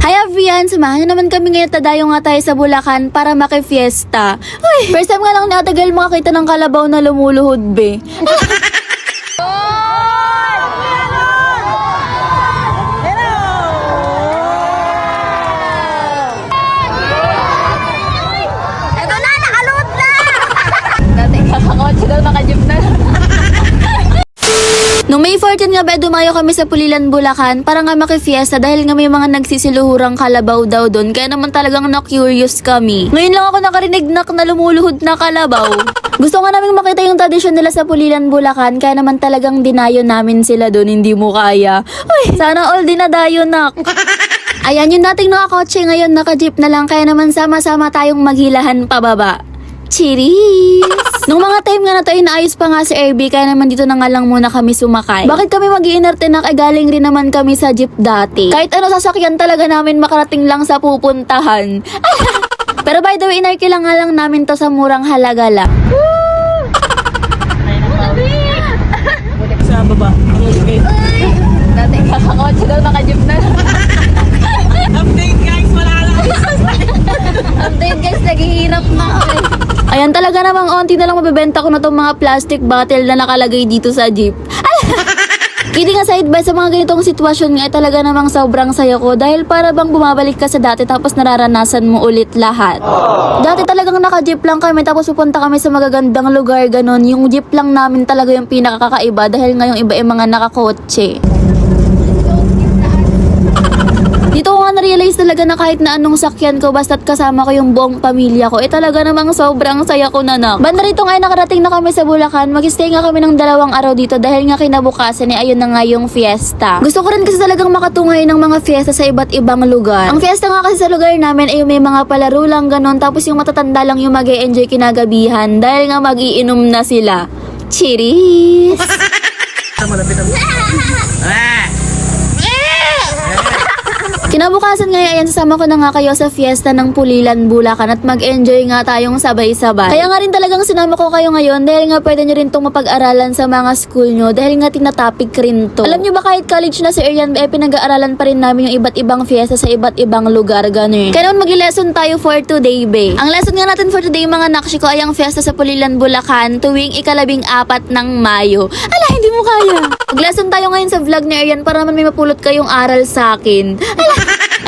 Hi everyone! Samahan niyo naman kami ngayon tadayo nga tayo sa Bulacan para makifiesta. Uy, first time nga lang Girl makakita ng kalabaw na lumuluhod be. Ito na, nakaluhod na! Dati kakakotse daw naka-jeep na. Nung May 14 nga ba, dumayo kami sa Pulilan, Bulacan para nga makifiesta dahil nga may mga nagsisiluhurang kalabaw daw doon. Kaya naman talagang na-curious kami. Ngayon lang ako nakarinig na, na lumuluhod na kalabaw. Gusto nga namin makita yung tradisyon nila sa Pulilan, Bulacan. Kaya naman talagang dinayo namin sila doon. Hindi mo kaya. Uy, sana all dinadayo nak. Ayan yung dating nakakotse ngayon, naka-jeep na lang. Kaya naman sama-sama tayong maghilahan pababa. Cheers! Nung mga time nga na to, inaayos pa nga si RB, kaya naman dito na nga lang muna kami sumakay. Bakit kami mag iinerte na galing rin naman kami sa jeep dati? Kahit ano sasakyan talaga namin makarating lang sa pupuntahan. Pero by the way, inarki lang nga lang namin to sa murang halaga lang. sa baba. Ang. Dati kakakotse daw naka-jeep na. Update guys, wala lang. Update guys, naghihirap na ako eh. Ayan talaga namang onti na lang mabibenta ko na tong mga plastic bottle na nakalagay dito sa jeep. Kidding aside ba sa mga ganitong sitwasyon nga eh, talaga namang sobrang saya ko dahil para bang bumabalik ka sa dati tapos nararanasan mo ulit lahat. Dati talagang naka-jeep lang kami tapos pupunta kami sa magagandang lugar ganon. Yung jeep lang namin talaga yung pinakakaiba dahil ngayong iba ay mga nakakotse. Na-realize talaga na kahit na anong sakyan ko basta't kasama ko yung buong pamilya ko, eh talaga namang sobrang saya ko na nak. Banda rito nga ay nakarating na kami sa Bulacan, mag-stay nga kami ng dalawang araw dito dahil nga kinabukasan eh ayun na nga yung fiesta. Gusto ko rin kasi talagang makatunghay ng mga fiesta sa iba't ibang lugar. Ang fiesta nga kasi sa lugar namin ay may mga palaro lang ganon tapos yung matatanda lang yung mag enjoy kinagabihan dahil nga magiinom na sila. Cheers! Malapit ang... Kinabukasan nga ayan sasama ko na nga kayo sa fiesta ng Pulilan, Bulacan at mag-enjoy nga tayong sabay-sabay. Kaya nga rin talagang sinama ko kayo ngayon dahil nga pwede nyo rin itong mapag-aralan sa mga school nyo dahil nga tinatopic rin to. Alam nyo ba kahit college na si Arian, eh pinag-aaralan pa rin namin yung iba't ibang fiesta sa iba't ibang lugar, gano'n. Kaya naman mag-lesson tayo for today, be. Ang lesson nga natin for today mga nakshi ko ay ang fiesta sa Pulilan, Bulacan tuwing ikalabing apat ng Mayo. Ala, hindi mo kaya. Mag-lesson tayo ngayon sa vlog ni Arian para naman may mapulot kayong aral sa akin. Ala,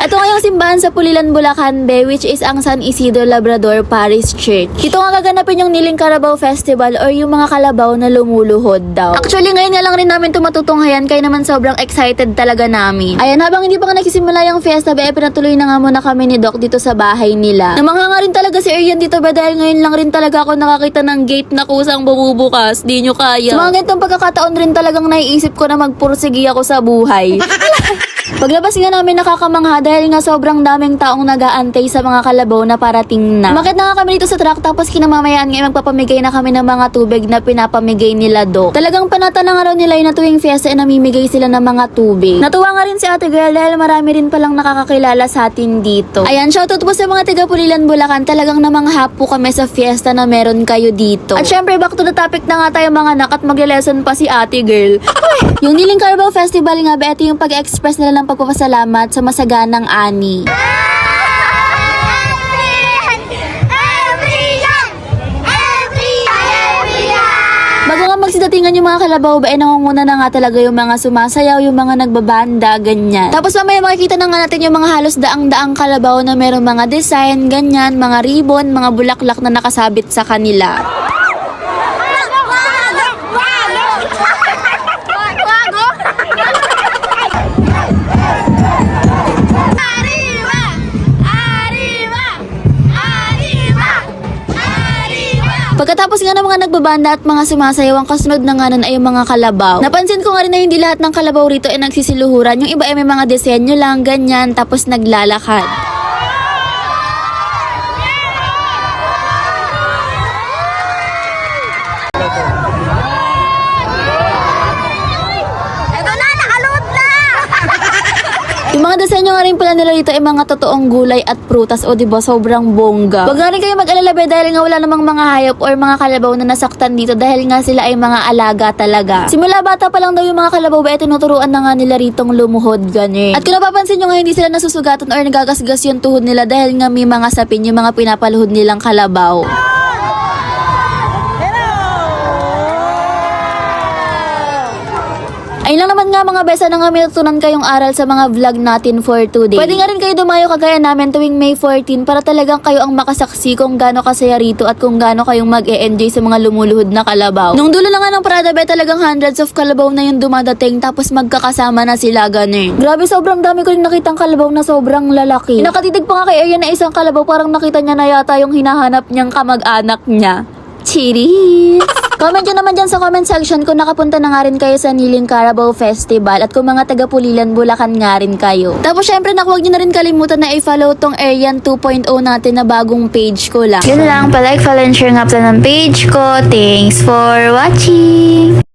ito nga yung simbahan sa Pulilan, Bulacan, Be, which is ang San Isidro Labrador Parish Church. Dito nga gaganapin yung Niling Carabao Festival or yung mga kalabaw na lumuluhod daw. Actually, ngayon nga lang rin namin ito matutunghayan kaya naman sobrang excited talaga namin. Ayan, habang hindi pa nga nagsisimula yung fiesta, Be, pinatuloy na nga muna kami ni Doc dito sa bahay nila. Namangha nga rin talaga si Arian dito, Be, dahil ngayon lang rin talaga ako nakakita ng gate na kusang bumubukas. Di nyo kaya. Sa mga ganitong pagkakataon rin talagang naiisip ko na magpursigi ako sa buhay. Paglabas nga namin nakakamangha dahil nga sobrang daming taong nag-aantay sa mga kalabaw na parating na. Umakit na nga kami dito sa truck tapos kinamamayaan nga magpapamigay na kami ng mga tubig na pinapamigay nila do. Talagang panata na nga raw nila yun na tuwing fiesta ay namimigay sila ng mga tubig. Natuwa nga rin si ate girl dahil marami rin palang nakakakilala sa atin dito. Ayan, shoutout po sa mga taga Pulilan, Bulacan. Talagang namangha po kami sa fiesta na meron kayo dito. At syempre back to the topic na nga tayo mga nak at magle-lesson pa si ate girl. Yung Niling Carabao Festival nga ba ito yung pag-express nila ng pagpapasalamat sa masaganang ani. Bago nga magsidatingan yung mga kalabaw ba, eh nangunguna na nga talaga yung mga sumasayaw, yung mga nagbabanda, ganyan. Tapos mamaya makikita na nga natin yung mga halos daang-daang kalabaw na merong mga design, ganyan, mga ribbon, mga bulaklak na nakasabit sa kanila. Mga nagbabanda at mga sumasayaw, ang kasunod na nga nun ay yung mga kalabaw. Napansin ko nga rin na hindi lahat ng kalabaw rito ay nagsisiluhuran. Yung iba ay may mga disenyo lang, ganyan, tapos naglalakad. Ito na, nakaluhod na! Yung mga disenyo nga rin pala nila dito ay mga totoong gulay at prutas o diba sobrang bongga. Huwag nga rin kayo mag-alala dahil nga wala namang mga hayop or mga kalabaw na nasaktan dito dahil nga sila ay mga alaga talaga. Simula bata pa lang daw yung mga kalabaw ba ay tinuturuan na nga nila ritong lumuhod ganyan. At kung napapansin nyo nga hindi sila nasusugatan or nagagasgas yung tuhod nila dahil nga may mga sapin yung mga pinapaluhod nilang kalabaw. Ayun lang naman nga mga besa na nga may kayong aral sa mga vlog natin for today. Pwede nga rin kayo dumayo kagaya namin tuwing May 14 para talagang kayo ang makasaksi kung gaano kasaya rito at kung gaano kayong mag -e enjoy sa mga lumuluhod na kalabaw. Nung dulo na nga ng Prada be talagang hundreds of kalabaw na yung dumadating tapos magkakasama na sila ganun. Grabe sobrang dami ko rin nakitang kalabaw na sobrang lalaki. Nakatitig pa nga kay Arian na isang kalabaw parang nakita niya na yata yung hinahanap niyang kamag-anak niya. Cheers! Comment nyo naman dyan sa comment section kung nakapunta na nga rin kayo sa Niling Carabao Festival at kung mga taga Pulilan, Bulacan nga rin kayo. Tapos syempre naku, huwag nyo na rin kalimutan na i-follow tong Arian 2.0 natin na bagong page ko lang. Yun lang, palike, follow, and share nga pala ng page ko. Thanks for watching!